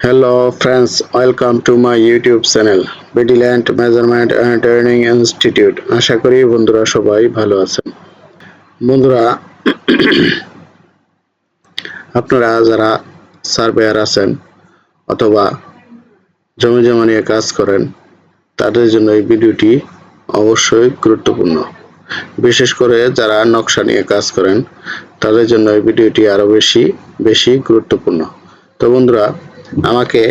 Hello friends, welcome to my YouTube channel, Vigilant Measurement and Training Institute. আশা করি বন্ধুরা সবাই ভালো আছেন। বন্ধুরা আপনারা যারা সার্ভেয়ার আছেন অথবা জমি জমা নিয়ে কাজ করেন তাদের জন্য এই ভিডিওটি অবশ্যই গুরুত্বপূর্ণ। বিশেষ করে যারা নকশা নিয়ে কাজ করেন তাদের জন্য এই ভিডিওটি আরও বেশি বেশি গুরুত্বপূর্ণ। তো বন্ধুরা আমাকে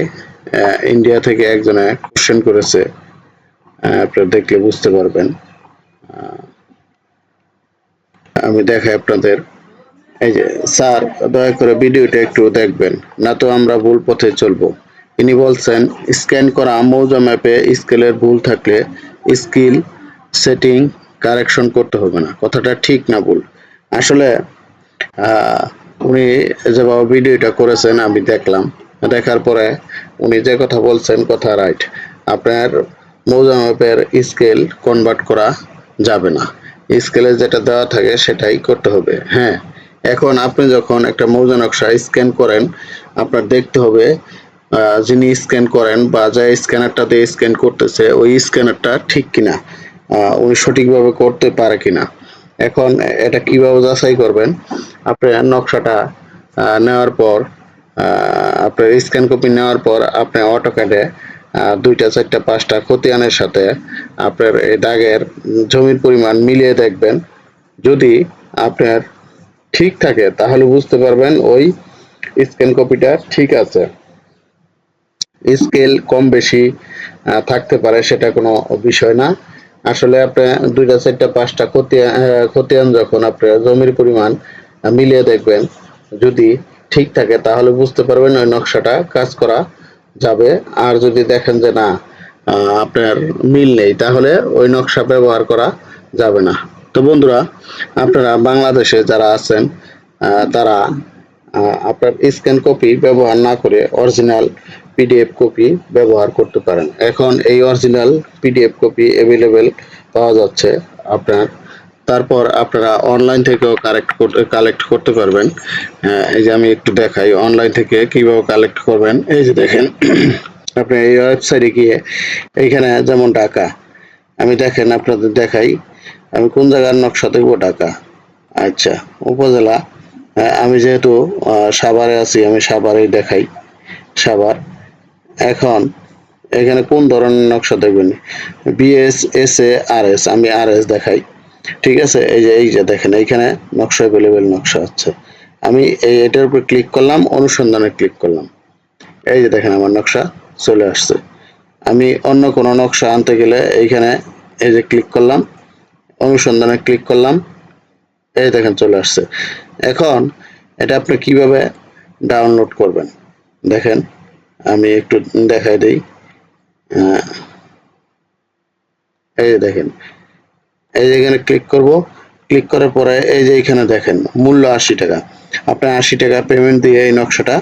ইন্ডিয়া থেকে একজনে কোশ্চেন করেছে আপনারা দেখলে বুঝতে পারবেন। আমি দেখাই আপনাদের। এই যে, স্যার, দয়া করে ভিডিওটা একটু দেখবেন, না তো আমরা ভুল পথে চলবো। ইনি বলছেন, স্ক্যান করা মৌজা ম্যাপে স্কেলের ভুল থাকলে স্কিল সেটিং কারেকশন করতে হবে না। কথাটা ঠিক না ভুল। আসলে উনি যেভাবে ভিডিওটা করেছেন, আমি দেখলাম। দেখার পরে উনি যে কথা বলছেন কথা রাইট। আপনার মৌজা ম্যাপের স্কেল কনভার্ট করা যাবে না। স্কেলে যেটা দেওয়া থাকে সেটাই করতে হবে। হ্যাঁ এখন আপনি যখন একটা মৌজা নকশা স্ক্যান করেন, আপনার দেখতে হবে যিনি স্ক্যান করেন বা যে স্ক্যানারটা দিয়ে স্ক্যান করতেছে, ওই স্ক্যানারটা ঠিক কিনা উনি সঠিকভাবে করতে পারে কিনা। এখন এটা কীভাবে যাচাই করবেন? আপনার নকশাটা নেওয়ার পর আপনার স্ক্যান কপি নেওয়ার পর আপনি অটোক্যাডে দুইটা, চারটা, পাঁচটা খতিয়ানের সাথে আপনার এই দাগের জমির পরিমাণ মিলিয়ে দেখবেন। যদি আপনার ঠিক থাকে, তাহলে বুঝতে পারবেন ওই স্ক্যান কপিটা ঠিক আছে। স্কেল কম বেশি থাকতে পারে সেটা কোনো বিষয় না। আসলে আপনি দুইটা, চারটা, পাঁচটা খতিয়ান খতিয়ান যখন আপনার জমির পরিমাণ মিলিয়ে দেখবেন, যদি ঠিক থাকে, তাহলে বুঝতে পারবেন ওই নকশাটা কাজ করা যাবে। আর যদি দেখেন যে না আপনার মিল নেই, তাহলে ওই নকশা ব্যবহার করা যাবে না। তো বন্ধুরা, আপনারা বাংলাদেশে যারা আছেন তারা আপনার স্ক্যান কপি ব্যবহার না করে অরিজিনাল পিডিএফ কপি ব্যবহার করতে পারেন। এখন এই অরিজিনাল পিডিএফ কপি অ্যাভেলেবেল পাওয়া যাচ্ছে আপনার তারপর আপনারা অনলাইন থেকেও কালেক্ট কালেক্ট করতে পারবেন। এই যে আমি একটু দেখাই অনলাইন থেকে কীভাবে কালেক্ট করবেন। এই যে দেখেন, আপনি এই ওয়েবসাইটে গিয়ে এইখানে যেমন ঢাকা, আমি দেখেন আপনাদের দেখাই, আমি কোন জায়গার নকশা দেখব? ঢাকা। আচ্ছা উপজেলা। আমি যেহেতু সাভারে আছি, আমি সাভারেই দেখাই, সাভার। এখন, এখানে কোন ধরনের নকশা দেখবেন? BS S A R S আমি আর এস দেখাই। ঠিক আছে? এই যে এই যে দেখেন, এইখানে নকশা অ্যাভেলেবেল নকশা আছে। আমি এই, এটার উপর ক্লিক করলাম, অনুসন্ধানে ক্লিক করলাম। এই যে দেখেন আমার নকশা চলে আসছে। আমি অন্য কোনো নকশা আনতে গেলে এইখানে এই যে ক্লিক করলাম, অনুসন্ধানে ক্লিক করলাম, এই দেখেন চলে আসছে। এখন এটা আপনি কীভাবে ডাউনলোড করবেন? দেখেন, আমি একটু দেখাই দিই। এই দেখেন এই যে এখানে ক্লিক করব ক্লিক করার পরে এই যে এখানে দেখেন, মূল্য আশি টাকা। আপনি আশি টাকা পেমেন্ট দিয়ে এই নকশাটা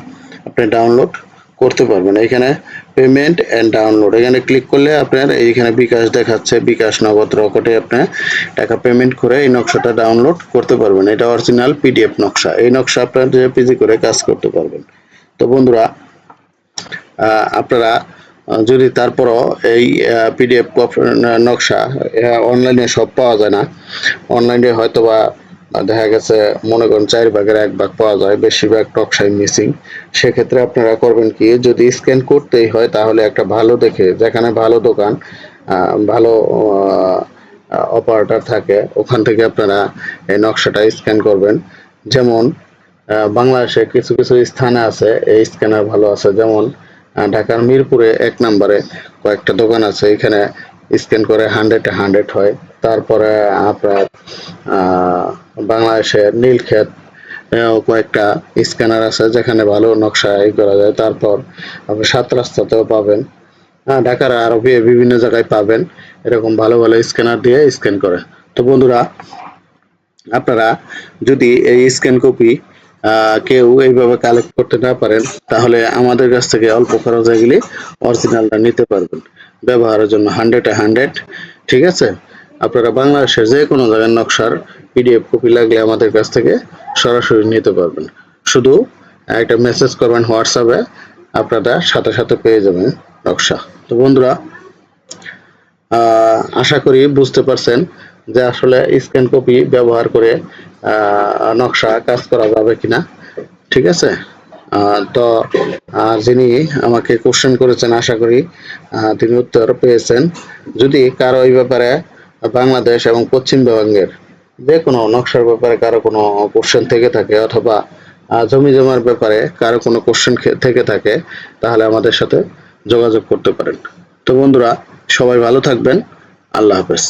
আপনি ডাউনলোড করতে পারবেন। এখানে পেমেন্ট অ্যান্ড ডাউনলোড এখানে ক্লিক করলে আপনার এইখানে বিকাশ দেখাচ্ছে, বিকাশ নগদ রকটে আপনি টাকা পেমেন্ট করে এই নকশাটা ডাউনলোড করতে পারবেন। এটা অরিজিনাল পিডিএফ নকশা। এই নকশা আপনার পিজি করে কাজ করতে পারবেন। তো বন্ধুরা আপনারা যদি তারপরও এই পিডিএফ নকশা অনলাইনে সব পাওয়া যায় না। অনলাইনে হয়তো বা দেখা গেছে, মনে করেন চার ভাগের এক ভাগ পাওয়া যায়, বেশিরভাগ নকশাই মিসিং সেক্ষেত্রে আপনারা করবেন কি, যদি স্ক্যান করতেই হয়, তাহলে একটা ভালো দেখে, যেখানে ভালো দোকান ভালো অপারেটর থাকে, ওখান থেকে আপনারা এই নকশাটা স্ক্যান করবেন। যেমন বাংলাদেশে কিছু কিছু স্থানে আছে, এই স্ক্যানার ভালো আছে। যেমন ঢাকার মিরপুরে এক নম্বরে কয়েকটা দোকান আছে, এখানে স্ক্যান করে হান্ড্রেড হান্ড্রেড হয়। তারপরে আপনার বাংলাদেশের নীলক্ষেত কয়েকটা স্ক্যানার আছে যেখানে ভালো নকশা ই করা যায়। তারপর আপনি সাত রাস্তাতেও পাবেন। হ্যাঁ ঢাকার আরও বি- বিভিন্ন জায়গায় পাবেন। এরকম ভালো ভালো স্ক্যানার দিয়ে স্ক্যান করে। তো বন্ধুরা, আপনারা যদি এই স্ক্যান কপি কেউ এইভাবে কালেক্ট করতে না পারেন, তাহলে আমাদের কাছ থেকে অল্প খরচে গেলে অরিজিনালটা নিতে পারবেন। ব্যবহারের জন্য হান্ড্রেড হান্ড্রেড ঠিক আছে? আপনারা বাংলাদেশের যে কোনো জায়গার নকশার পিডিএফ কপি লাগলে আমাদের কাছ থেকে সরাসরি নিতে পারবেন। শুধু একটা মেসেজ করবেন হোয়াটসঅ্যাপে আপনারা সাথে সাথে পেয়ে যাবেন নকশা। তো বন্ধুরা আশা করি বুঝতে পারছেন যে আসলে স্ক্যান কপি ব্যবহার করে নকশা কাজ করা যাবে কিনা, ঠিক আছে? তো যিনি আমাকে কোশ্চেন করেছেন, আশা করি তিনি উত্তর পেয়েছেন। যদি কারও এই ব্যাপারে বাংলাদেশ এবং পশ্চিমবঙ্গের যে কোনো নকশার ব্যাপারে কারও কোনো কোশ্চেন থেকে থাকে অথবা জমি জমার ব্যাপারে কারও কোনো কোশ্চেন থেকে থাকে, তাহলে আমাদের সাথে যোগাযোগ করতে পারেন। তো বন্ধুরা, সবাই ভালো থাকবেন। আল্লাহ হাফেজ।